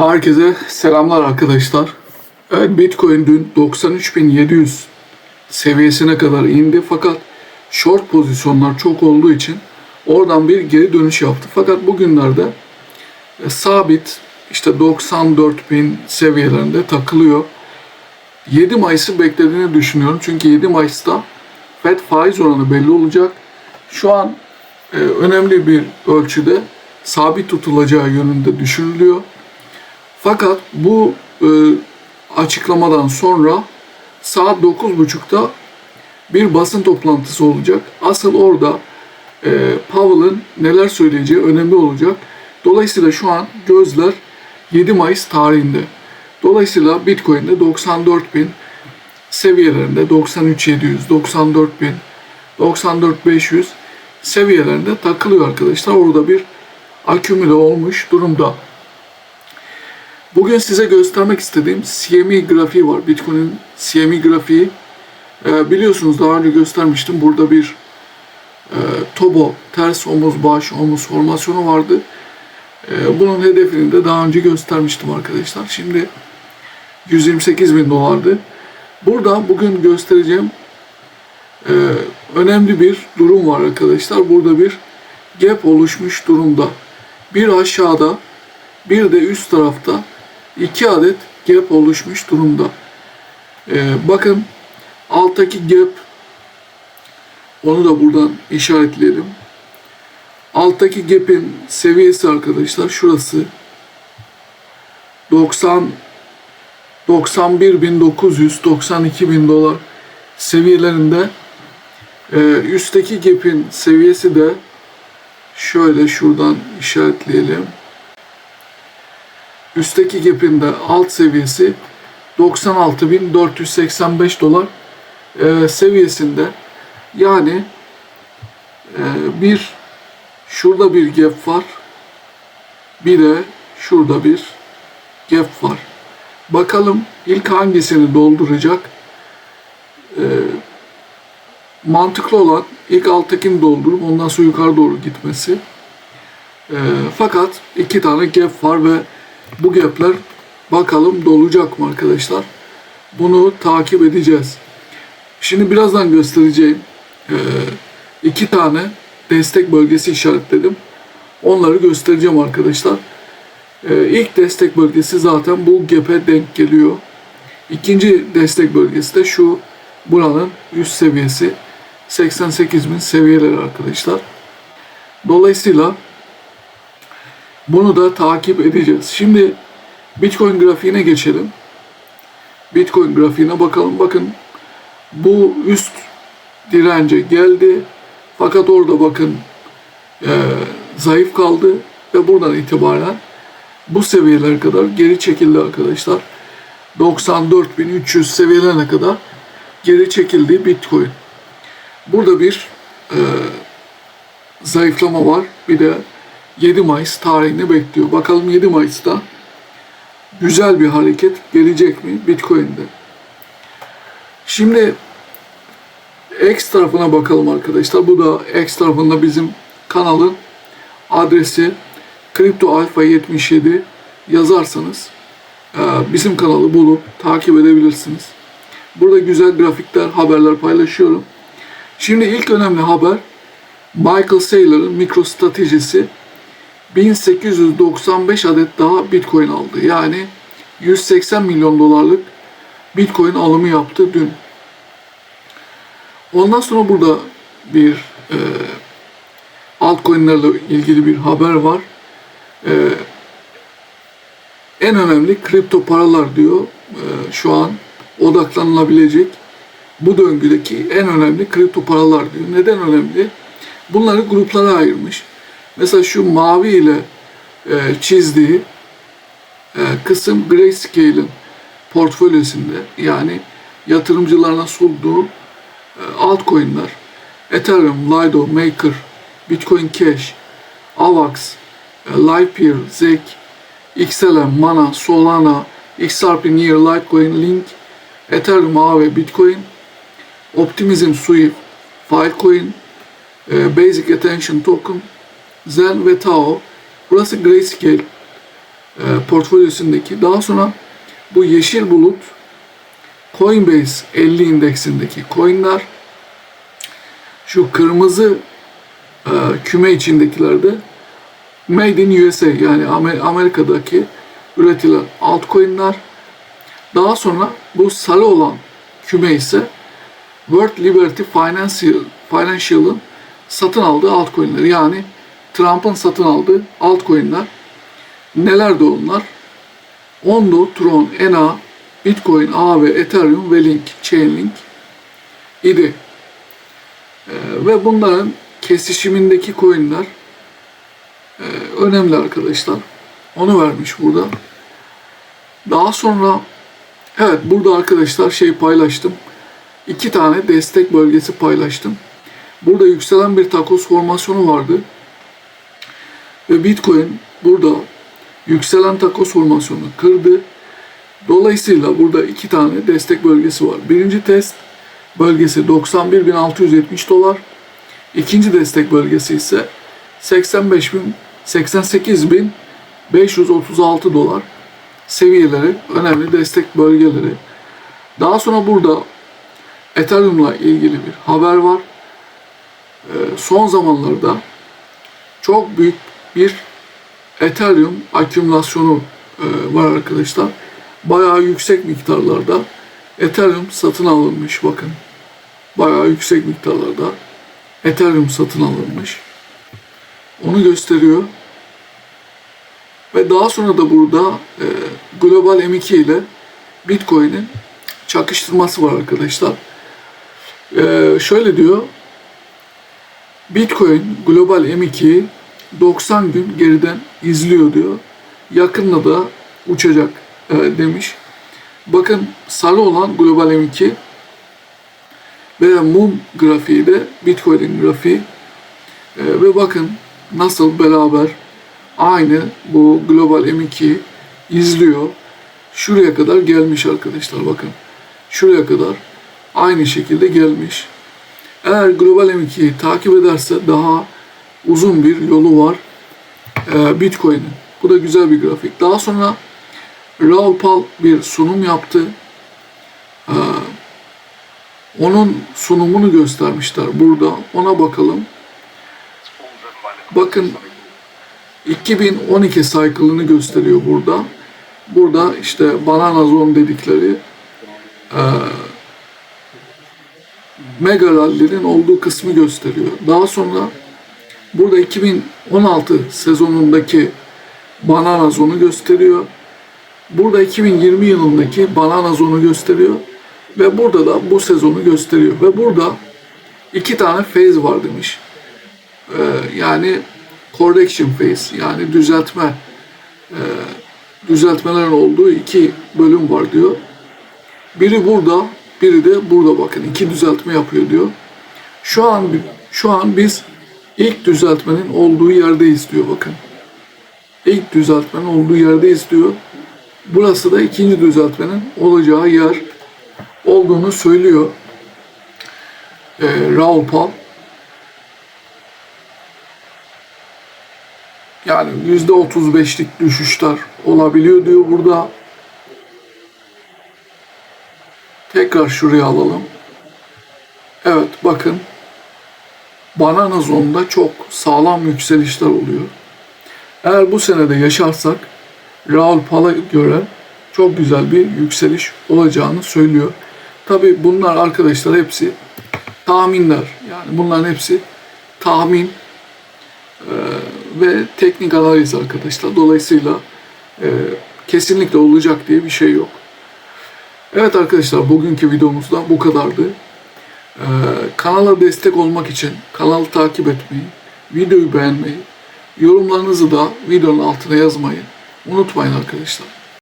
Herkese selamlar arkadaşlar. Evet Bitcoin dün 93.700 seviyesine kadar indi fakat short pozisyonlar çok olduğu için oradan bir geri dönüş yaptı. Fakat bugünlerde e, sabit işte 94.000 seviyelerinde takılıyor. 7 Mayıs'ı beklediğini düşünüyorum. Çünkü 7 Mayıs'ta FED faiz oranı belli olacak. Şu an e, önemli bir ölçüde sabit tutulacağı yönünde düşünülüyor. Fakat bu e, açıklamadan sonra saat 9.30'da bir basın toplantısı olacak. Asıl orada e, Powell'ın neler söyleyeceği önemli olacak. Dolayısıyla şu an gözler 7 Mayıs tarihinde. Dolayısıyla Bitcoin'de 94 bin seviyelerinde 93.700, 94 bin, 94.500 seviyelerinde takılıyor arkadaşlar. Orada bir akümüle olmuş durumda. Bugün size göstermek istediğim CME grafiği var. Bitcoin'in CME grafiği. Ee, biliyorsunuz daha önce göstermiştim. Burada bir e, Tobo ters omuz baş omuz formasyonu vardı. E, bunun hedefini de daha önce göstermiştim arkadaşlar. Şimdi 128 bin dolardı. Burada bugün göstereceğim e, önemli bir durum var arkadaşlar. Burada bir gap oluşmuş durumda. Bir aşağıda bir de üst tarafta iki adet gap oluşmuş durumda. Ee, bakın alttaki gap onu da buradan işaretleyelim. Alttaki gap'in seviyesi arkadaşlar şurası 90 91.900 92.000 dolar seviyelerinde ee, üstteki gap'in seviyesi de şöyle şuradan işaretleyelim. Üstteki gap'in de alt seviyesi 96.485 dolar e, seviyesinde. Yani e, bir şurada bir gap var. Bir de şurada bir gap var. Bakalım ilk hangisini dolduracak? E, mantıklı olan ilk alttakini doldurup ondan sonra yukarı doğru gitmesi. E, fakat iki tane gap var ve bu gapler bakalım dolacak mı arkadaşlar? Bunu takip edeceğiz. Şimdi birazdan göstereceğim e, iki tane destek bölgesi işaretledim. Onları göstereceğim arkadaşlar. E, ilk destek bölgesi zaten bu gap'e denk geliyor. İkinci destek bölgesi de şu buranın üst seviyesi 88 bin seviyeleri arkadaşlar. Dolayısıyla bunu da takip edeceğiz. Şimdi Bitcoin grafiğine geçelim. Bitcoin grafiğine bakalım. Bakın bu üst dirence geldi. Fakat orada bakın e, zayıf kaldı ve buradan itibaren bu seviyelere kadar geri çekildi arkadaşlar. 94.300 seviyelerine kadar geri çekildi Bitcoin. Burada bir e, zayıflama var. Bir de 7 Mayıs tarihini bekliyor. Bakalım 7 Mayıs'ta güzel bir hareket gelecek mi Bitcoin'de? Şimdi X tarafına bakalım arkadaşlar. Bu da X tarafında bizim kanalın adresi Kripto Alfa 77 yazarsanız e, bizim kanalı bulup takip edebilirsiniz. Burada güzel grafikler, haberler paylaşıyorum. Şimdi ilk önemli haber Michael Saylor'ın mikro stratejisi 1895 adet daha Bitcoin aldı. Yani 180 milyon dolarlık Bitcoin alımı yaptı dün. Ondan sonra burada bir e, altcoin'lerle ilgili bir haber var. E, en önemli kripto paralar diyor e, şu an odaklanılabilecek bu döngüdeki en önemli kripto paralar diyor. Neden önemli? Bunları gruplara ayırmış. Mesela şu mavi ile e, çizdiği e, kısım Grayscale'in portföylesinde yani yatırımcılarına sunduğu e, altcoin'ler. Ethereum, Lido, Maker, Bitcoin Cash, AVAX, e, Livepeer, ZEC, XLM, Mana, Solana, XRP, Near, Litecoin, Link, Ethereum ağ ve Bitcoin, Optimism, Swift, Filecoin, e, Basic Attention Token, Zen ve Tao. Burası Grayscale. E, portföylosundaki. Daha sonra bu yeşil bulut Coinbase 50 indeksindeki coinler şu kırmızı e, küme içindekilerde Made in USA yani Amer- Amerika'daki üretilen altcoin'ler. Daha sonra bu sarı olan küme ise World Liberty Financial Financial'ın satın aldığı altcoin'ler. Yani Trump'ın satın aldığı altcoin'ler. Nelerdi onlar? Ondo, Tron, ENA, Bitcoin, A ve Ethereum ve Link, Chainlink idi. Ee, ve bunların kesişimindeki coinler e, önemli arkadaşlar. Onu vermiş burada. Daha sonra evet burada arkadaşlar şey paylaştım. İki tane destek bölgesi paylaştım. Burada yükselen bir takos formasyonu vardı. Bitcoin burada yükselen takos formasyonu kırdı. Dolayısıyla burada iki tane destek bölgesi var. Birinci test bölgesi 91.670 dolar. İkinci destek bölgesi ise 85.000 88.536 dolar seviyeleri, önemli destek bölgeleri. Daha sonra burada Ethereum'la ilgili bir haber var. Ee, son zamanlarda çok büyük bir Ethereum akümülasyonu e, var arkadaşlar. Bayağı yüksek miktarlarda Ethereum satın alınmış bakın. Bayağı yüksek miktarlarda Ethereum satın alınmış. Onu gösteriyor. Ve daha sonra da burada e, Global M2 ile Bitcoin'in çakıştırması var arkadaşlar. E, şöyle diyor. Bitcoin Global M2'yi 90 gün geriden izliyor diyor. Yakında da uçacak e, demiş. Bakın sarı olan Global M2 ve mum grafiği de Bitcoin'in grafiği. E, ve bakın nasıl beraber aynı bu Global M2'yi izliyor. Şuraya kadar gelmiş arkadaşlar bakın. Şuraya kadar aynı şekilde gelmiş. Eğer Global M2'yi takip ederse daha uzun bir yolu var e, Bitcoin'in. Bu da güzel bir grafik. Daha sonra Raul Pal bir sunum yaptı. E, onun sunumunu göstermişler burada. Ona bakalım. Bakın 2012 cycle'ını gösteriyor burada. Burada işte banana zone dedikleri e, mega rally'lerin olduğu kısmı gösteriyor. Daha sonra burada 2016 sezonundaki banana zone'u gösteriyor. Burada 2020 yılındaki banana zone'u gösteriyor. Ve burada da bu sezonu gösteriyor. Ve burada iki tane phase var demiş. Ee, yani correction phase yani düzeltme e, düzeltmelerin olduğu iki bölüm var diyor. Biri burada, biri de burada bakın. iki düzeltme yapıyor diyor. Şu an şu an biz ilk düzeltmenin olduğu yerdeyiz diyor bakın. İlk düzeltmenin olduğu yerdeyiz diyor. Burası da ikinci düzeltmenin olacağı yer olduğunu söylüyor. Ee, Raul Pal. Yani yüzde otuz beşlik düşüşler olabiliyor diyor burada. Tekrar şuraya alalım. Evet bakın. Banana zonunda çok sağlam yükselişler oluyor. Eğer bu senede yaşarsak Raul Pal'a göre çok güzel bir yükseliş olacağını söylüyor. Tabi bunlar arkadaşlar hepsi tahminler. Yani bunların hepsi tahmin e, ve teknik analiz arkadaşlar. Dolayısıyla e, kesinlikle olacak diye bir şey yok. Evet arkadaşlar bugünkü videomuzda bu kadardı. Ee, kanala destek olmak için kanalı takip etmeyi, videoyu beğenmeyi, yorumlarınızı da videonun altına yazmayı unutmayın arkadaşlar.